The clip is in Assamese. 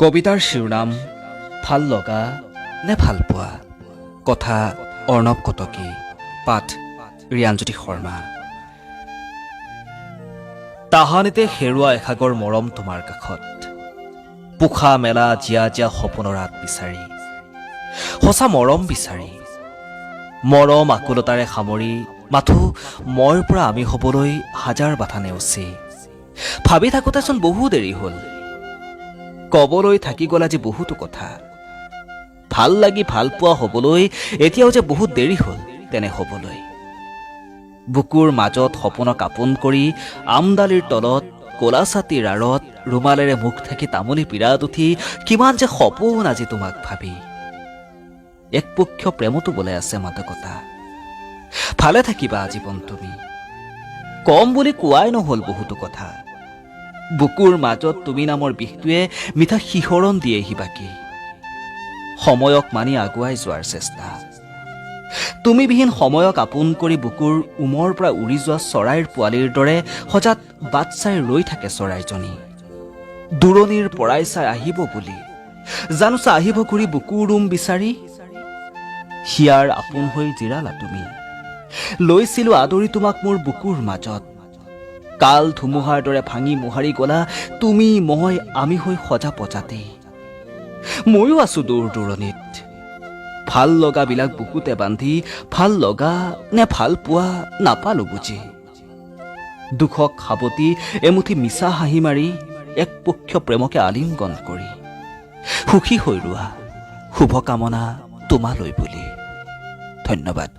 কবিতাৰ শিৰোনাম ভাল লগা নে ভাল পোৱা? কথা অৰ্ণৱ কটকী পাঠ ৰিয়ানজ্যোতি শৰ্মা। তাহানিতে হেৰুৱা এসাগৰ মৰম তোমাৰ কাষত। পোখা মেলা জীয়া জীয়া সপোনৰ আঁত বিচাৰি। সঁচা মৰম বিচাৰি। মৰম আকুলতাৰে সামৰি মাথো মইৰ পৰা আমি হ'বলৈ হাজাৰ বাধা নেওচি। ভাবি থাকোঁতেচোন বহু দেৰি হ'ল। কবলৈ থাকি গ'ল আজি বহুতো কথা। ভালো লাগি ভালো পোৱা হ'বলৈ এতিয়াও যে বহুত দেৰি হ'ল তেনে হ'বলৈ। বুকুৰ মাজত সপোনক আপোন কৰি আমডালিৰ তলত ক'লা ছাতিৰ আঁৰত, ৰুমালেৰে মুখ থাকি তামোলি পীড়াত উঠি কিমান যে সপোন আজি তোমাক ভাবি। একপক্ষ প্ৰেমতো বোলে আছে মাদকতা। ভালে থাকিবা আজীৱন তুমি। কম বুলি কোৱাই নহ'ল বহুতো কথা। বুকুৰ মাজত তুমি নামৰ বিষটোৱে মিঠা শিহৰণ দিয়েহি বাকী। সময়ক মানি আগুৱাই যোৱাৰ চেষ্টা। তুমিবিহীন সময়ক আপোন কৰি বুকুৰ উমৰ পৰা উৰি যোৱা চৰাইৰ পোৱালিৰ দৰে সজাত বাট চাই ৰৈ থাকে চৰাইজনী। দূৰণিৰ পৰাই চাই আহিব বুলি। জানোচা আহিব ঘূৰি বুকুৰ ৰুম বিচাৰি? হিয়াৰ আপোন হৈ জিৰালা তুমি। লৈছিলো আদৰি তোমাক মোৰ বুকুৰ মাজত। কাল ধুমুহাৰ দৰে ভাঙি মোহাৰি গলা, তুমি মই, আমি হৈ সজা পজাতেই ময়ো আছো দূৰ দূৰণিত। ভালো লগাবিলাক বুকুতে বান্ধি, ভালো লগা নে ভালো পোৱা নাপালো বুজি। দুখক সাৱটি এমুঠি মিছা হাঁহি মাৰি, এক পক্ষ প্ৰেমকে আলিংগন কৰি। সুখী হৈ ৰোৱা, শুভকামনা তোমালৈ বুলি। ধন্যবাদ।